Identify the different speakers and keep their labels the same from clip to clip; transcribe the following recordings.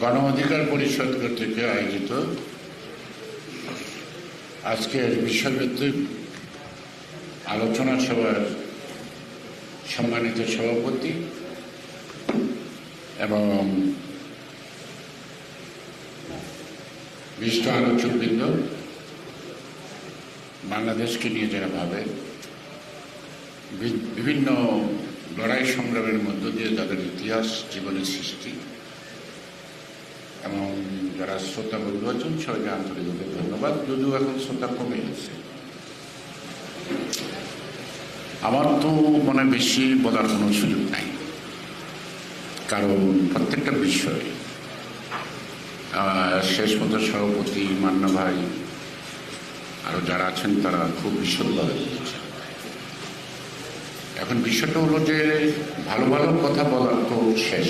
Speaker 1: গণ অধিকার পরিষদ কর্তৃক আয়োজিত আজকের বিষয়ভিত্তিক আলোচনা সভার সম্মানিত সভাপতি এবং বিশিষ্ট আলোচকবৃন্দ বাংলাদেশকে নিয়ে যারা ভাবে বিভিন্ন লড়াই সংগ্রামের মধ্য দিয়ে তাদের ইতিহাস, জীবনের সৃষ্টি এবং যারা শ্রোতা বন্ধু আছেন, সবাইকে আন্তরিকভাবে ধন্যবাদ। যদিও এখন শ্রোতা কমে গেছে। আমার তো মনে বেশি বলার কোনো সুযোগ নাই। কারণ প্রত্যেকটা বিষয় শেষ মতো সভাপতি, মান্না ভাই আরও যারা আছেন, তারা খুব বিশদভাবে বলেছেন এখন বিষয়টা হলো যে, ভালো ভালো কথা বলার তো শেষ।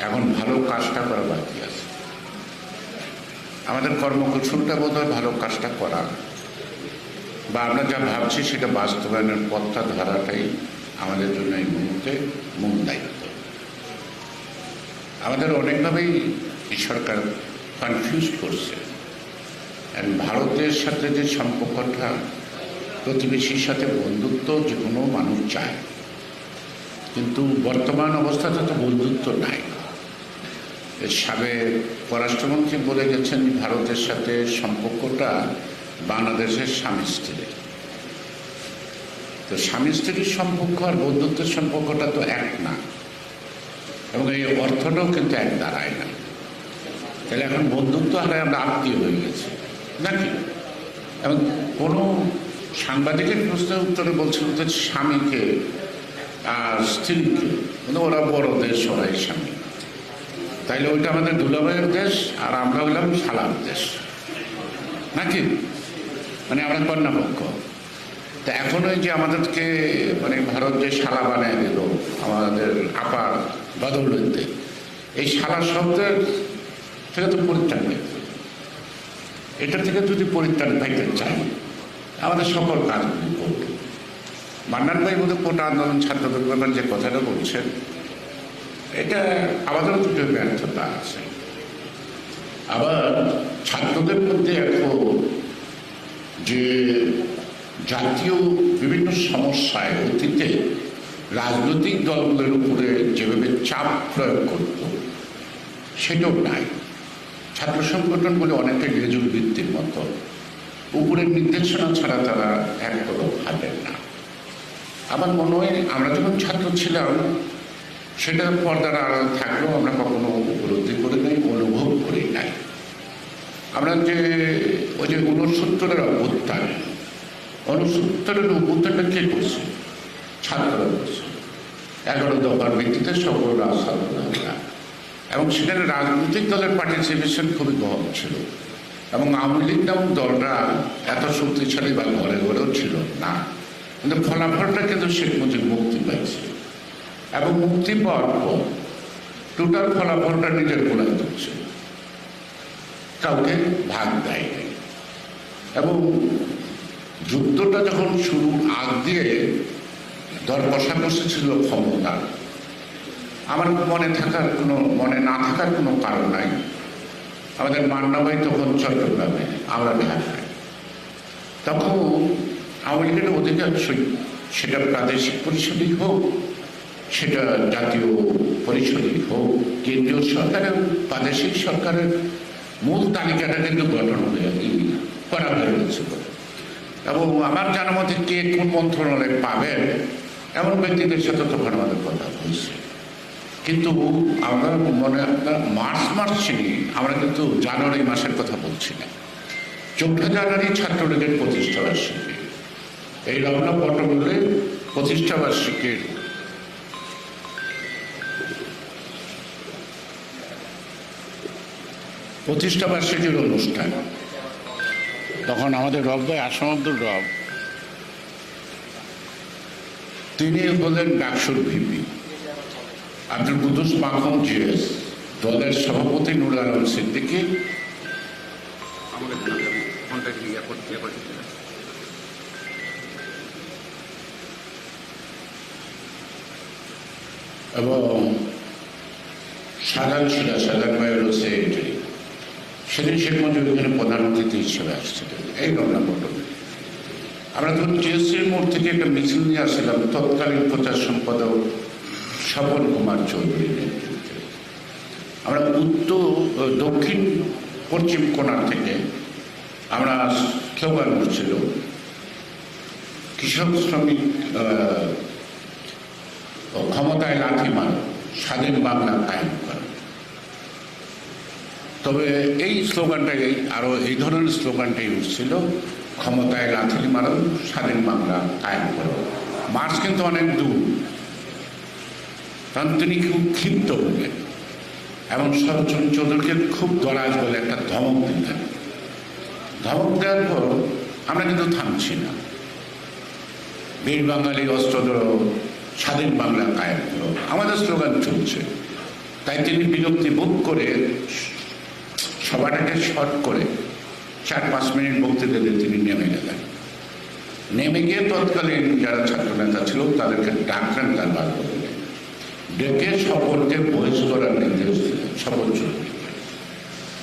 Speaker 1: এখন ভালো কাজটা করা বাকি আছে। আমাদের কর্মকৌশলটা বোধ হয় ভালো কাজটা করা। বা আমরা যা ভাবছি সেটা বাস্তবায়নের পথটা ধরাটাই আমাদের জন্য এই মুহূর্তে মূল দায়িত্ব। আমাদের অনেকভাবেই এই সরকার কনফিউজ করছে। ভারতের সাথে যে সম্পর্কটা, প্রতিবেশীর সাথে বন্ধুত্ব যে কোনো মানুষ চায়। কিন্তু বর্তমান অবস্থাতে তো বন্ধুত্ব নাই। সাবেক পররাষ্ট্রমন্ত্রী বলে গেছেন, ভারতের সাথে সম্পর্কটা বাংলাদেশের স্বামী স্ত্রীর। তো স্বামী স্ত্রীর সম্পর্ক আর বন্ধুত্বের সম্পর্কটা তো এক না, এবং এই অর্থটাও কিন্তু এক দাঁড়ায় না। তাহলে এখন বন্ধুত্ব হারে আমরা আত্মীয় হয়ে গেছি, নাকি? এবং কোনো সাংবাদিকের প্রশ্নের উত্তরে বলছিল যে স্বামীকে আর স্ত্রীকে মানে ওরা বড় দেশ ওরাই স্বামী। তাইলে ওইটা আমাদের দুলাভাইয়ের দেশ, আর আমরা হইলাম শালার দেশ। নাকি? মানে আমরা কন্যাপক্ষ। তা এখন ওই যে আমাদেরকে মানে ভারত যে শালা বানিয়ে দিল, আমাদের আপার বদৌলতে এই শালা শব্দের থেকে তো পরিত্রাণ। এটা থেকে যদি পরিত্রাণ পাইতে চাই, আমাদের সকল করব মান্নান ভাই বোধহয় কোটা আন্দোলন ব্যাপারে যে কথাটা বলছেন এটা আমাদেরও দুটো ব্যর্থতা আছে। আবার ছাত্রদের মধ্যে এখন যে জাতীয় বিভিন্ন সমস্যায় অতীতে রাজনৈতিক দলগুলোর উপরে যেভাবে চাপ প্রয়োগ করত, সেটাও নাই। ছাত্র সংগঠন বলে অনেকটা লেজুর বৃত্তির মতো। উপরের নির্দেশনা ছাড়া তারা এক কদম হাঁটেন না। আমার মনে হয় আমরা যখন ছাত্র ছিলাম সেটা পর্দার আড়াল থাকলেও আমরা কখনো উপলব্ধি করে নাই, অনুভব করি নাই। আমরা যে ওই যে ঊনসত্তরের অভ্যুত্থান, ঊনসত্তরের অভ্যুত্থানটা কে করছে? ছাত্ররা করছে। এগারো দফার ভিত্তিতে সকল রাজসাধনা এবং সেখানে রাজনৈতিক দলের পার্টিসিপেশন খুবই কম ছিল। এবং আওয়ামী লীগ নামক দলরা এত শক্তিশালী বা ঘরে ঘরেও ছিল না। কিন্তু ফলাফলটা কিন্তু শেখ মুজিব মুক্তি পাইছে এবং মুক্তি পাওয়ার পর টোটাল ফলাফলটা নিজের গোড়ায় তুলছে। কাউকে ভাগ দেয় এবং যুদ্ধটা যখন শুরু আগ দিয়ে দর কষাকষি ছিল ক্ষমতা, আমার মনে থাকার কোনো, মনে না থাকার কোনো কারণ নাই। আমাদের মান্নাবাই তখন চট্টগ্রামে, আমরা ঢাকায় তখন আওয়ামী লীগের অধিকাংশই সেটা প্রাদেশিক পরিষদই হোক সেটা জাতীয় পরিষদই হোক, কেন্দ্রীয় সরকারের, প্রাদেশিক সরকারের মূল তালিকাটা কিন্তু গঠন হয়ে করা হয়ে গেছিল এবং আমার জানা মতে কে কোন মন্ত্রণালয়ে পাবেন এমন ব্যক্তিদের সাথে তখন আমাদের কথা হয়েছে। কিন্তু আমরা মনে আপনার মার্চ মার্চ ছিলি আমরা কিন্তু জানুয়ারি মাসের কথা বলছি না। চৌঠা জানুয়ারি ছাত্রলীগের প্রতিষ্ঠাবার্ষিকী। এই রমনা পটবলে প্রতিষ্ঠা বার্ষিকীর প্রতিষ্ঠা বার্ষিকীর অনুষ্ঠান। তখন আমাদের রব ভাই আসম আব্দুল রব। তিনি হলেন ডাকসুর ভিপি। আব্দুল কুদুস মাখন জিএস, দলের সভাপতি নুর আলম সিদ্দিকী। এবং সাধারণ ছিল সাধারণ ভাইয়ের সেক্রেটারি সেদিন শেখ মুজিব এখানে প্রধান অতিথি হিসেবে আসছিলেন। এই ঘটনা ঘটনা আমরা তো টিএসসির মোড় থেকে একটা মিছিল নিয়ে আসছিলাম, তৎকালীন প্রচার সম্পাদক স্বপন কুমার চৌধুরীর নেতৃত্বে। আমরা উত্তর, দক্ষিণ, পশ্চিম কোণার থেকে আমরা স্লোগান করছিল কৃষক শ্রমিক ক্ষমতায় লাথি মার, স্বাধীন বাংলা কর তবে এই স্লোগানটাই আরও এই ধরনের স্লোগানটাই উঠছিল, ক্ষমতায় লাথি মারো স্বাধীন বাংলা কায়েম করো। মার্চ কিন্তু অনেক দূর। কারণ তিনি খুব ক্ষিপ্ত হলেন এবং শরৎচন্দ্র চৌধুরীকে খুব দরাজ বলে একটা ধমক দিলেন ধমক দেওয়ার পর আমরা কিন্তু থামছি না। বীর বাঙালি অস্ত্র স্বাধীন বাংলা কায়েম করো। আমাদের স্লোগান চলছে। তাই তিনি বিরক্তি বোধ করে সবাটাকে শর্ট করে চার, পাঁচ মিনিট বক্তৃতা দিয়ে তিনি নেমে গেলেন। নেমে গিয়ে তৎকালীন যারা ছাত্র নেতা ছিল, তাদেরকে ডাকলেন তার বাসভবনে ডেকে সকলকে বহিষ করার নির্দেশ দিলেন, সকল চৌধুরীকে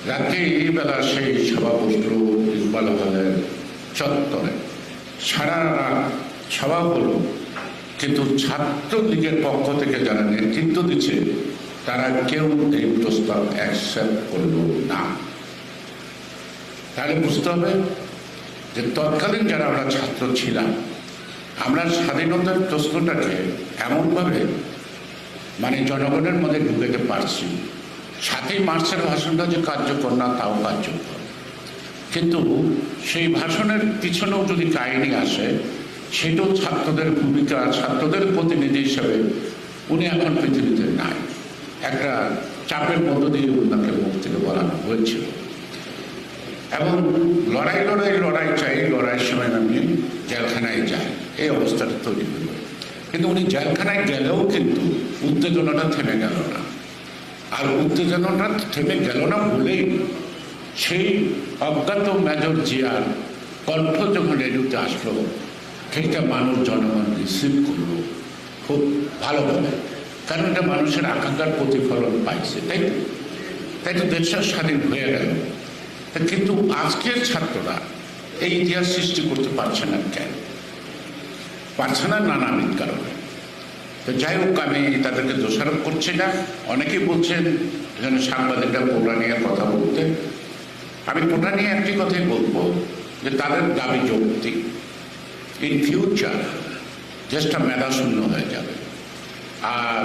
Speaker 1: রাতে এই বেলা সেই সভা বসল ইকবাল হলের চত্বরে সারা রাত সভা হলো। কিন্তু ছাত্র লীগের পক্ষ থেকে যারা নেতৃত্ব দিচ্ছে তারা কেউ এই প্রস্তাব অ্যাকসেপ্ট করল না। তাহলে বুঝতে হবে যে তৎকালীন যারা আমরা ছাত্র ছিলাম, আমরা স্বাধীনতার প্রশ্নটাকে এমনভাবে মানে জনগণের মধ্যে ঢুকেতে পারছি। সাতই মার্চের ভাষণটা যে কার্যকর না, তাও কার্যকর। কিন্তু সেই ভাষণের পিছনেও যদি কাহিনী আসে, সেটাও ছাত্রদের ভূমিকা, ছাত্রদের প্রতিনিধি হিসেবে উনি এখন পৃথিবীতে নাই। একটা চাপের মধ্য দিয়ে ওনাকে মুখ থেকে বলানো হয়েছিল এবং লড়াই লড়াই লড়াই চাই লড়াইয়ের সময় আমি জেলখানায় যাই এই অবস্থাটা তৈরি হলো। কিন্তু উনি জেলখানায় গেলেও কিন্তু উত্তেজনাটা থেমে গেল না। আর উত্তেজনাটা থেমে গেল না বলেই সেই অজ্ঞাত মেজর জিয়ার কণ্ঠ যখন রেডিওতে আসলো, সেইটা মানুষ, জনগণ রিসিভ করল। খুব ভালোভাবে কারণ এটা মানুষের আকাঙ্ক্ষার প্রতিফলন পাইছে, তাই? তাই তো দেশটা স্বাধীন হয়ে গেল। কিন্তু আজকের ছাত্ররা এই ইতিহাস সৃষ্টি করতে পারছে না কেন? পারছে না নানাবিধ কারণে। তো যাই হোক, আমি তাদেরকে দোষারোপ করছি না। অনেকেই বলছেন এখানে সাংবাদিকরা কোটা নিয়ে কথা বলতে। আমি কোটা নিয়ে একটি কথাই বলব, যে তাদের দাবি যৌক্তিক। ইন ফিউচার দেশটা মেধা শূন্য হয়ে যাবে। আর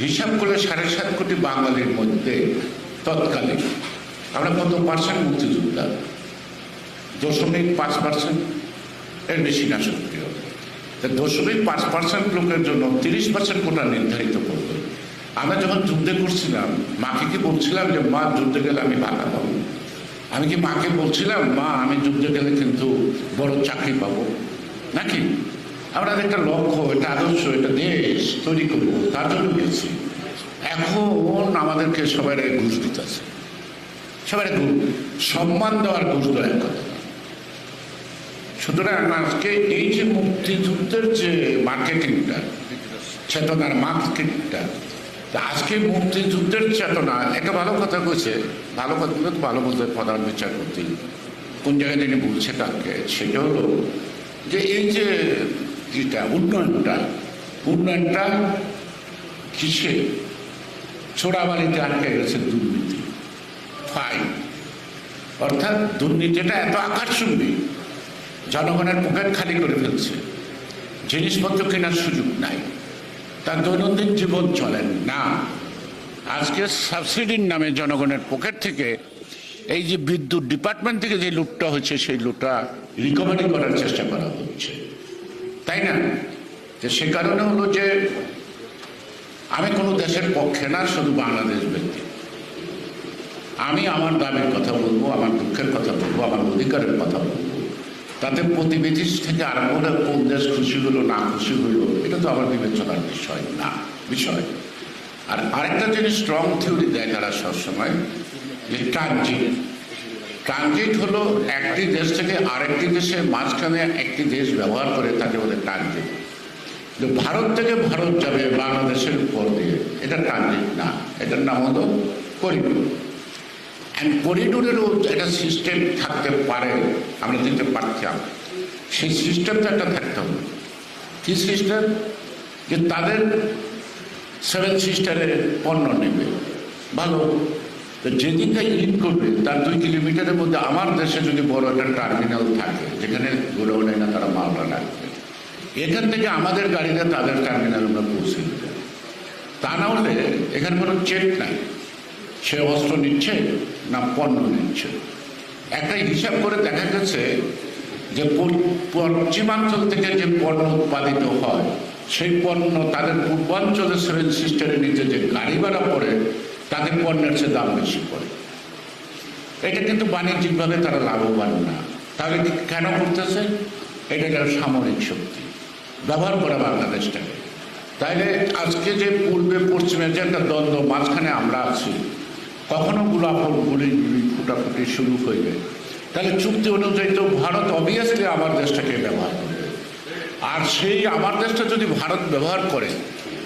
Speaker 1: হিসাব করলে সাড়ে সাত কোটি বাঙালির মধ্যে তৎকালীন, আমরা কত পার্সেন্ট মুক্তিযোদ্ধা, দশমিক পাঁচ পার্সেন্ট এর বেশি না সক্রিয় দশমিক পাঁচ পার্সেন্ট লোকের জন্য তিরিশ পার্সেন্ট কোটা নির্ধারিত করবে। আমরা যখন যুদ্ধে করছিলাম, মাকে কি বলছিলাম যে, মা, যুদ্ধে গেলে আমি ভাতা পাবো? আমি কি মাকে বলছিলাম, মা, আমি যুদ্ধে গেলে কিন্তু বড় চাকরি পাবো? নাকি? আমরা একটা লক্ষ্য, এটা আদর্শ, এটা দেশ তৈরি করব, তার জন্য গেছি। এখন আমাদেরকে সবাই ঘুষ দিতেছে। সবাই ঘুষ, সম্মান দেওয়ার ঘুষ দেওয়ার কথা। সুতরাং আজকে এই যে মুক্তিযুদ্ধের যে মার্কেটিংটা, চেতনার মার্কেটিংটা আজকে মুক্তিযুদ্ধের চেতনা একটা ভালো কথা কইছে, ভালো কথা তো ভালো বলতে প্রধান বিচারপতি, কোন জায়গায় তিনি বলছে তাকে সেটা হলো যে এই যে যেটা উন্নয়নটা উন্নয়নটা কিসে চোরাবালিতে আটকে গেছে দুর্নীতি। ফাইন অর্থাৎ দুর্নীতিটা এত আকাশচুম্বী জনগণের পকেট খালি করে ফেলছে। জিনিসপত্র কেনার সুযোগ নাই। তার দৈনন্দিন জীবন চলেন না। আজকে সাবসিডির নামে জনগণের পকেট থেকে এই যে বিদ্যুৎ ডিপার্টমেন্ট থেকে যে লুটটা হচ্ছে, সেই লুটটা রিকভারি করার চেষ্টা করা হচ্ছে। তাই না? যে সে কারণে হলো যে আমি কোনো দেশের পক্ষে না, শুধু বাংলাদেশ ব্যক্তি। আমি আমার দাবির কথা বলব, আমার দুঃখের কথা বলব, আমার অধিকারের কথা বলব। তাতে প্রতিবেশী থেকে আরম্ভ করে কোন দেশ খুশি হলো, না খুশি হলো, এটা তো আমার বিবেচনার বিষয় না, বিষয়। আর আরেকটা জিনিস স্ট্রং থিওরি দেয় তারা সবসময়, যে ট্রানজিট ট্রানজিট হলো একটি দেশ থেকে আরেকটি দেশের মাঝখানে একটি দেশ ব্যবহার করে তাকে বলে ট্রানজিট যে ভারত থেকে ভারত যাবে বাংলাদেশের উপর দিয়ে, এটা ট্রানজিট না। এটার নাম হলো করিডোর। অ্যান্ড করিডোরেরও একটা সিস্টেম থাকতে পারে, আমরা দিতে পারতাম সেই সিস্টেমটা একটা থাকতে হবে। কি সিস্টেম যে তাদের সেভেন সিস্টারের পণ্য নেবে। ভালো। তো যেদিনটা ইট করবে, তার দুই কিলোমিটারের মধ্যে আমার দেশে যদি বড় একটা টার্মিনাল থাকে, যেখানে গোডাউনে না তারা মালটা রাখবে, এখান থেকে আমাদের গাড়িতে তাদের টার্মিনাল আমরা পৌঁছে দেবো। তা না হলে এখানে কোনো চেক নাই। সে অস্ত্র নিচ্ছে না পণ্য নিচ্ছে। একটা হিসাব করে দেখা গেছে যে পশ্চিমাঞ্চল থেকে যে পণ্য উৎপাদিত হয়, সেই পণ্য তাদের পূর্বাঞ্চলে সেভেন সিস্টারের নিচে যে গাড়ি ভাড়া পড়ে তাদের পণ্যের চেয়ে দাম বেশি পড়ে। এটা কিন্তু বাণিজ্যিকভাবে তারা লাভবান না। তাহলে কেন করতেছে? এটা একটা সামরিক শক্তি। ব্যবহার করে বাংলাদেশটাকে। তাইলে আজকে যে পূর্বে পশ্চিমে যে একটা দ্বন্দ্ব, মাঝখানে আমরা আছি, কখনো গোলাপল গুলি ফুটাফুটি শুরু যায় তাহলে চুক্তি অনুযায়ী তো ভারত অবভিয়াসলি আমার দেশটাকে ব্যবহার করবে। আর সেই আমার দেশটা যদি ভারত ব্যবহার করে,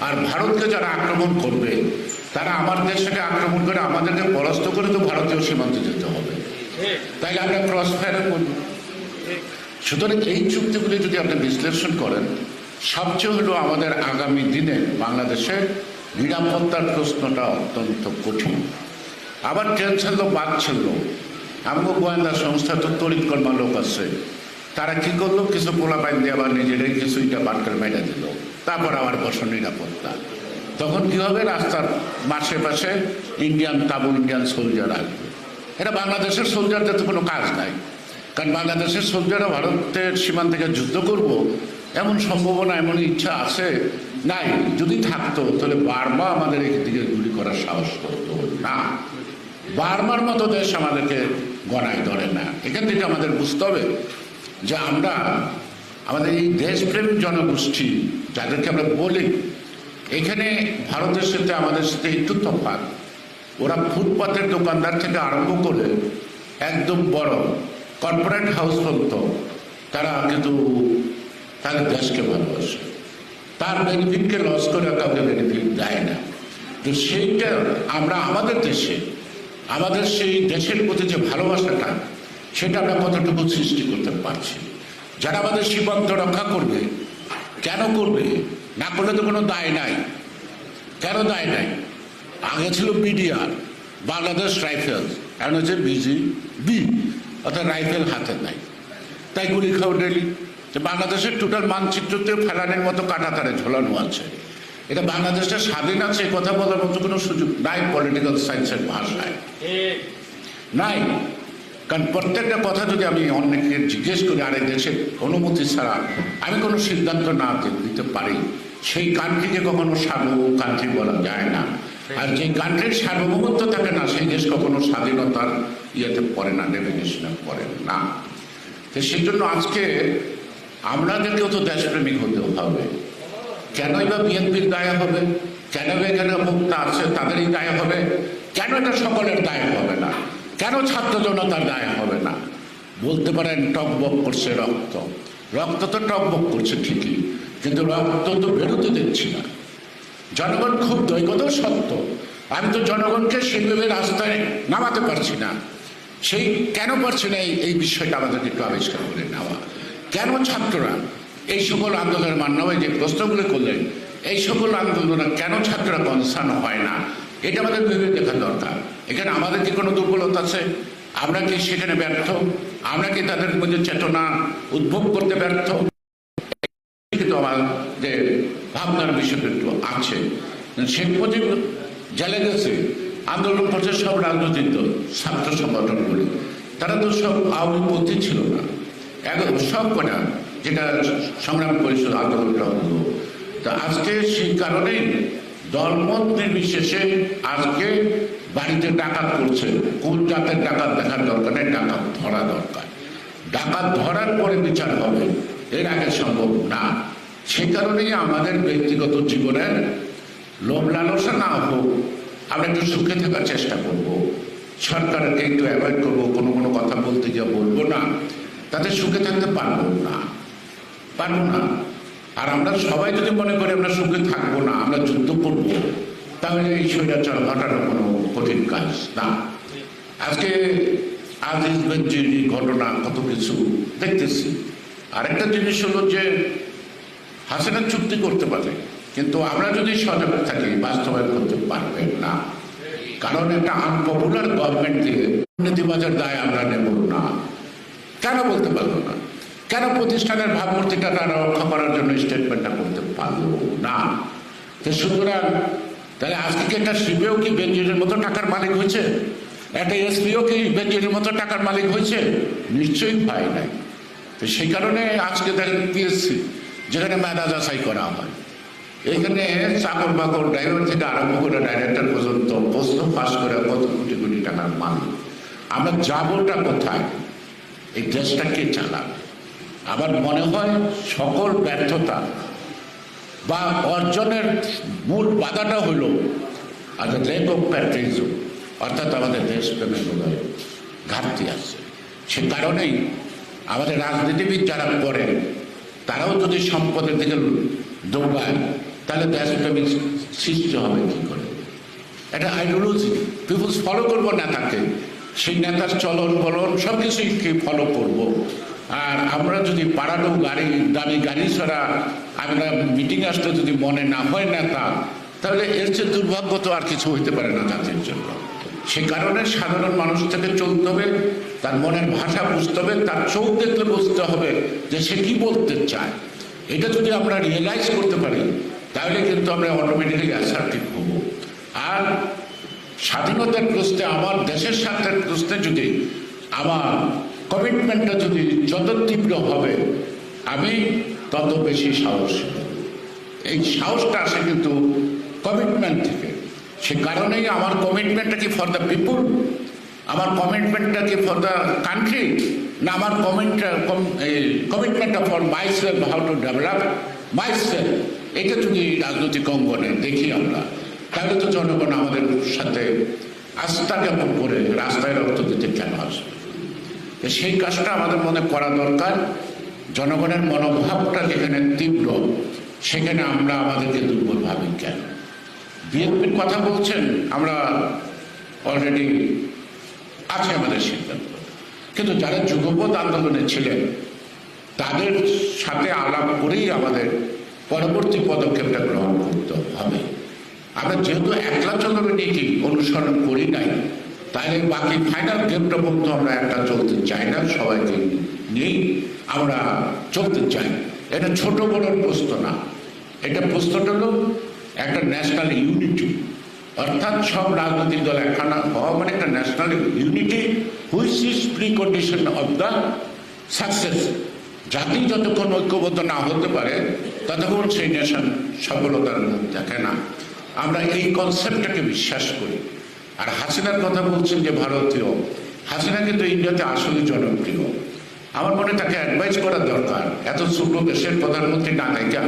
Speaker 1: আর ভারতকে যারা আক্রমণ করবে তারা আমার দেশটাকে আক্রমণ করে আমাদেরকে পরাস্ত করে তো ভারতীয় সীমান্তে যেতে হবে। তাইলে আমরা ক্রস ফায়ার করব। সুতরাং এই চুক্তিগুলি যদি আপনি বিশ্লেষণ করেন, সবচেয়ে হলো আমাদের আগামী দিনে বাংলাদেশের নিরাপত্তার প্রশ্নটা অত্যন্ত কঠিন। আবার ট্রেন ছাড়লো বাদ ছাড়লো। আমগো গোয়েন্দা সংস্থা তো তড়িৎ কর্মা লোক আছে। তারা কি করল? কিছু পোলা পাইন দিয়ে আবার নিজেরাই কিছু ইটা বাটকার মেরে দিল। তারপর আবার বসন নিরাপত্তা। তখন কি হবে? রাস্তার মাসে পাশে ইন্ডিয়ান তাবু ইন্ডিয়ান সোলজার আসবে। এটা বাংলাদেশের সোলজারদের তো কোনো কাজ নাই। কারণ বাংলাদেশের সোলজাররা ভারতের সীমান্ত থেকে যুদ্ধ করব, এমন সম্ভাবনা, এমন ইচ্ছা আছে? নাই। যদি থাকতো, তাহলে বার্মা আমাদের দিকে গুলি করার সাহস করতো না। বার্মার মতো দেশ আমাদেরকে গণায় ধরে না। এখান থেকে আমাদের বুঝতে হবে যে আমরা আমাদের এই দেশপ্রেম জনগোষ্ঠী, যাদেরকে আমরা বলি এখানে ভারতের সাথে আমাদের সাথে একটু তফাৎ। ওরা ফুটপাতের দোকানদার থেকে আরম্ভ করে একদম বড় কর্পোরেট হাউস পর্যন্ত তারা কিন্তু তাদের দেশকে ভালোবাসে। তার বেনিফিটকে লস করে কাউকে বেনিফিট দেয় না। তো সেইটা আমরা আমাদের দেশে, আমাদের সেই দেশের প্রতি যে ভালোবাসাটা, সেটা আমরা কতটুকু সৃষ্টি করতে পারছি? যারা আমাদের সীমান্ত রক্ষা করবে, কেন করবে? না করলে তো কোনো দায় নাই। কেন দায় নাই? আগে ছিল বিডিআর বাংলাদেশ রাইফেলস এখন হচ্ছে বিজি বি অর্থাৎ রাইফেল হাতে নাই। তাই গুলি খাও ডেলি যে বাংলাদেশের টোটাল মানচিত্রতে ফেলানোর মতো কাটাতারে ঝোলানো আছে। এটা বাংলাদেশটা স্বাধীন আছে কথা বলার মতো কোনো সুযোগ নাই পলিটিক্যাল সায়েন্সের ভাষায়। নাই। কারণ প্রত্যেকটা কথা যদি আমি অনেককে জিজ্ঞেস করি আরেক দেশের অনুমতি ছাড়া, আমি কোনো সিদ্ধান্ত না দিতে পারি। সেই কান্ট্রিকে কখনো সার্বভৌম কান্ট্রি বলা যায় না। আর যে কান্ট্রির সার্বভৌমত্ব থাকে না, সেই দেশ কখনো স্বাধীনতার ইয়েতে পড়ে না ডেফিনেশনে পড়ে না। তো সেই জন্য আজকে আমাদেরকেও তো দেশপ্রেমিক হতে হবে। কেনই বা বিএনপির দায় হবে? কেন এখানে মুক্তা আছে, তাদেরই দায় হবে? কেন এটা সকলের দায় হবে না? কেন ছাত্র জনতার দায় হবে না? বলতে পারেন টকবক করছে রক্ত। রক্ত তো টকবক করছে ঠিকই, কিন্তু রক্ত তো বেরোতে দিচ্ছি না। জনগণ খুব দৈগত, সত্য। আমি তো জনগণকে সেইভাবে রাস্তায় নামাতে পারছি না। সেই কেন পারছি না এই- বিষয়টা আমাদেরকে একটু আবিষ্কার করে নেওয়া। কেন ছাত্ররা এই সকল আন্দোলনের মান্যবে যে প্রশ্নগুলো করলেন, এই সকল আন্দোলনে কেন ছাত্ররা কনসার্ন হয় না? এটা আমাদের ভেবে দেখা দরকার। এখানে আমাদের কি কোনো দুর্বলতা আছে? আমরা কি সেখানে ব্যর্থ? আমরা কি তাদের মধ্যে চেতনা উদ্ভব করতে ব্যর্থ? কিন্তু আমার যে ভাবনার বিষয়টা একটু আছে। শেখ মুজিব জেলে গেছে। আন্দোলন করছে সব রাজনৈতিক দল, ছাত্র সংগঠনগুলি। তারা তো সব আওয়ামী পন্থী ছিল না। একদম সব কটা, যেটা সংগ্রাম পরিষদ আন্দোলনটা হলো তা আজকে সেই কারণেই দলমত নির্বিশেষে আজকে বাড়িতে ডাকাত করছে। কোন জাতের ডাকাত দেখার দরকার নেই, ডাকাত ধরা দরকার। ডাকাত ধরার পরে বিচার হবে, এর আগে সম্ভব না। সে কারণেই আমাদের ব্যক্তিগত জীবনের লোভ লালসা না হোক, আমরা একটু সুখে থাকার চেষ্টা করব। সরকারকে একটু অ্যাভয়েড করব, কোনো কোনো কথা বলতে গিয়ে বলব না। তাতে সুখে থাকতে পারব না। পারব না। আর আমরা সবাই যদি মনে করি আমরা সুখে থাকব না, আমরা যুদ্ধ করব, তাহলে এই স্বৈরাচার ঘটানো কোনো কঠিন কাজ না। আজকে আজিজ বেঞ্জির ঘটনা কত কিছু দেখতেছি। আরেকটা জিনিস হলো যে হাসিনা চুক্তি করতে পারে, কিন্তু আমরা যদি সজাগ থাকি, বাস্তবায়ন করতে পারবেন না। কারণ একটা আনপপুলার গভর্নমেন্ট দিয়ে দুর্নীতিবাজার দায় আমরা নেব না। কেন বলতে পারব না? কেন প্রতিষ্ঠানের ভাবমূর্তিটা তারা রক্ষা করার জন্য স্টেটমেন্টটা করতে পারল না? সুতরাং, তাহলে আজকে একটা সিবিও কি বেঞ্জিনের মতো টাকার মালিক হয়েছে? একটা এসপিও কি বেঞ্জিনের মতো টাকার মালিক হয়েছে? নিশ্চয়ই হয় নাই। তো সেই কারণে আজকে পিএসসি যেখানে মেধা যাচাই করা হয়। এখানে চাকর বাকর ড্রাইভার থেকে আরম্ভ করে ডাইরেক্টর পর্যন্ত প্রশ্ন পাস করে কত কোটি কোটি টাকার মালিক। আমরা যাবোটা কোথায়? এই দেশটা কে আমার মনে হয় সকল ব্যর্থতা বা অর্জনের মূল বাধাটা হলো আর লেক অফ প্যাট্রিজম অর্থাৎ আমাদের দেশপ্রেমের বোধহয় ঘাটতি আছে। সে কারণেই আমাদের রাজনীতিবিদ যারা করেন তারাও যদি সম্পদের দিকে দৌড়ায়, তাহলে দেশপ্রেমিক সৃষ্টি হবে কী করে? একটা আইডিওলজি পিপুলস ফলো করব নেতাকে, সেই নেতার চলন বলন সব কিছুই ফলো করব? আর আমরা যদি পাড়ানো গাড়ি, দামি গাড়ি ছাড়া আমরা মিটিং আসতে যদি মনে না হয় নেতা তাহলে এর চেয়ে দুর্ভাগ্য তো আর কিছু হইতে পারে না জাতির জন্য। সে কারণে সাধারণ মানুষ থেকে চলতে হবে, তার মনের ভাষা বুঝতে হবে, তার চোখ দেখলে বুঝতে হবে যে সে কি বলতে চায়। এটা যদি আমরা রিয়েলাইজ করতে পারি, তাহলে কিন্তু আমরা অটোমেটিক্যালি অ্যাসার্টিভ হব। আর স্বাধীনতার প্রশ্নে, আমার দেশের স্বার্থের প্রশ্নে যদি আমার কমিটমেন্টটা যদি যত তীব্র হবে, আমি তত বেশি সাহস। এই সাহসটা আসে কিন্তু কমিটমেন্ট থেকে। সে কারণেই আমার কমিটমেন্টটা কি ফর দ্য পিপুল আমার কমিটমেন্টটা কি ফর দ্য কান্ট্রি না, আমার কমিটটা কমিটমেন্টটা for my self how to develop my self এটা যদি রাজনৈতিক অঙ্গনে দেখি আমরা, তাহলে তো জনগণ আমাদের সাথে আস্থা জ্ঞাপন করে রাস্তায় রক্ত দিতে কেন আসবে? সেই কাজটা আমাদের মনে করা দরকার। জনগণের মনোভাবটা যেখানে তীব্র, সেখানে আমরা আমাদেরকে দুর্বল ভাবি কেন? বিএনপির কথা বলছেন, আমরা অলরেডি আছে আমাদের সিদ্ধান্ত। কিন্তু যারা যুগপথ আন্দোলনে ছিলেন, তাদের সাথে আলাপ করেই আমাদের পরবর্তী পদক্ষেপটা গ্রহণ করতে হবে। আমরা যেহেতু একলা চলবে নীতি অনুসরণ করি নাই তাহলে বাকি ফাইনাল গেমটা পর্যন্ত আমরা একটা চলতে চাই না, সবাইকে নিয়েই আমরা চলতে চাই। এটা ছোট বড়র প্রশ্ন না। এটা প্রশ্নটা হলো একটা ন্যাশনাল ইউনিটি অর্থাৎ সব রাজনৈতিক দল একখানা হওয়া মানে একটা national unity which is precondition of the success জাতি যতক্ষণ ঐক্যবদ্ধ না হতে পারে, ততক্ষণ সেই নেশন সফলতার মুখ দেখে না। আমরা এই কনসেপ্টটাকে বিশ্বাস করি। আর হাসিনার কথা বলছেন যে ভারতীয়, হাসিনা কিন্তু ইন্ডিয়াতে আসলে জনপ্রিয়। আমার মনে তাকে অ্যাডভাইস করা দরকার। এত ছোট দেশের প্রধানমন্ত্রী না দেখা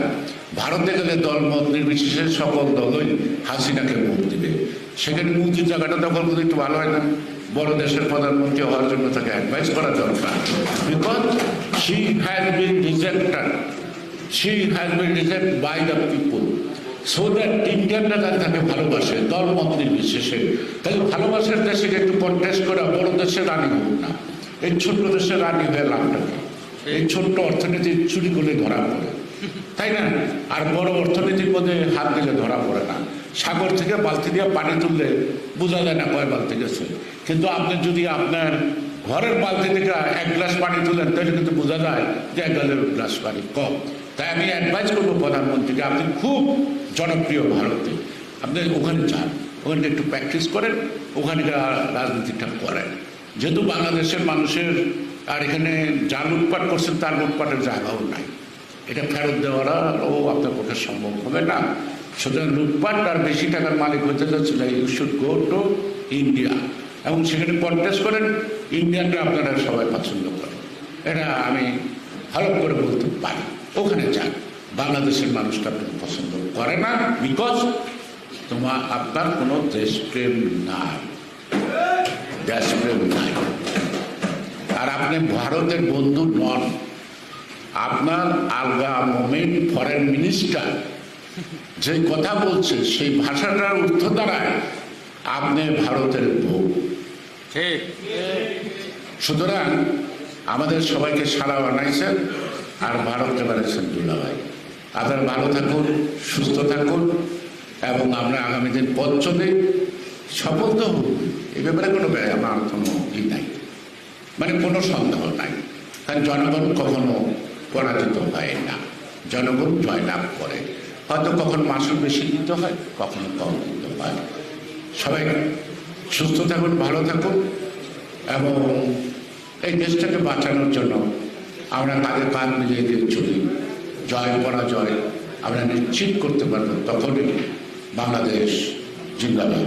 Speaker 1: ভারতে গেলে দল মত নির্বিশেষে সকল দলই হাসিনাকে ভোট দিবে। সেখানে মুক্তির জায়গাটা দখল করতে একটু ভালো হয় না। বড় দেশের প্রধানমন্ত্রী হওয়ার জন্য তাকে অ্যাডভাইস করা দরকার। Because she has been rejected she has been reject by the people so that ইন্ডিয়ানরা যাতে তাকে ভালোবাসে দল মত নির্বিশেষে তাহলে ভালোবাসার দেশে একটু কন্টেস্ট করা, বড় দেশের রানী হোক না, এই ছোট্ট দেশের রানী হয়ে লাভটা কি? এই ছোট্ট অর্থনীতি চুরি করলে ধরা পড়ে। তাই না? আর বড় অর্থনীতির মধ্যে হাত দিলে ধরা পড়ে না। সাগর থেকে বালতি দিয়ে পানি তুললে বোঝা যায় না কয় বালতি গেছে। কিন্তু আপনি যদি আপনার ঘরের বালতি থেকে এক গ্লাস পানি তুলেন, তাহলে কিন্তু বোঝা যায় যে এক গ্লাস পানি কম। তাই আমি অ্যাডভাইস করব প্রধানমন্ত্রীকে, আপনি খুব জনপ্রিয় ভারতে। আপনি ওখানে যান ওখানে একটু প্র্যাকটিস করেন ওখানে রাজনীতিটা করেন। যেহেতু বাংলাদেশের মানুষের আর এখানে যা লুটপাট করছেন, তার লুটপাটের জায়গাও নাই। এটা ফেরত দেওয়ারও আপনার পক্ষে সম্ভব হবে না। সুতরাং লুটপাট আর বেশি টাকার মালিক হতে যাচ্ছিল you should go to India এবং সেখানে কন্টেস্ট করেন ইন্ডিয়ানরা আপনারা সবাই পছন্দ করেন। এটা আমি ভালো করে বলতে পারি। ওখানে যান। বাংলাদেশের মানুষটা আপনি পছন্দ করে না বিকজ তোমার আপনার কোনো দেশপ্রেম নাই। দেশপ্রেম নাই। আর আপনি ভারতের বন্ধু নন। আপনার আলগা মোমেন ফরেন মিনিস্টার যে কথা বলছে সেই ভাষাটার অর্থ দ্বারায় আপনি ভারতের বউ।
Speaker 2: ঠিক।
Speaker 1: সুতরাং আমাদের সবাইকে সারা বানাইছেন আর ভারতকে বানাইছেন দুলাভাই আপনারা ভালো থাকুন, সুস্থ থাকুন, এবং আমরা আগামী দিন পথ সফল তো এ ব্যাপারে কোনো আমার কোনো ই নাই। মানে কোনো সন্দেহ নাই। কারণ জনগণ কখনো পরাজিত হয় না। জনগণ জয়লাভ করে। হয়তো কখনো মাসুল বেশি দিতে হয়, কখনো কম দিতে হয়। সবাই সুস্থ থাকুন, ভালো থাকুন, এবং এই দেশটাকে বাঁচানোর জন্য আমরা কাঁধে কাঁধ মিলিয়ে দিয়ে চলি। জয় পরাজয় আমরা নিশ্চিত করতে পারব তখনই বাংলাদেশ জিন্দাবাদ।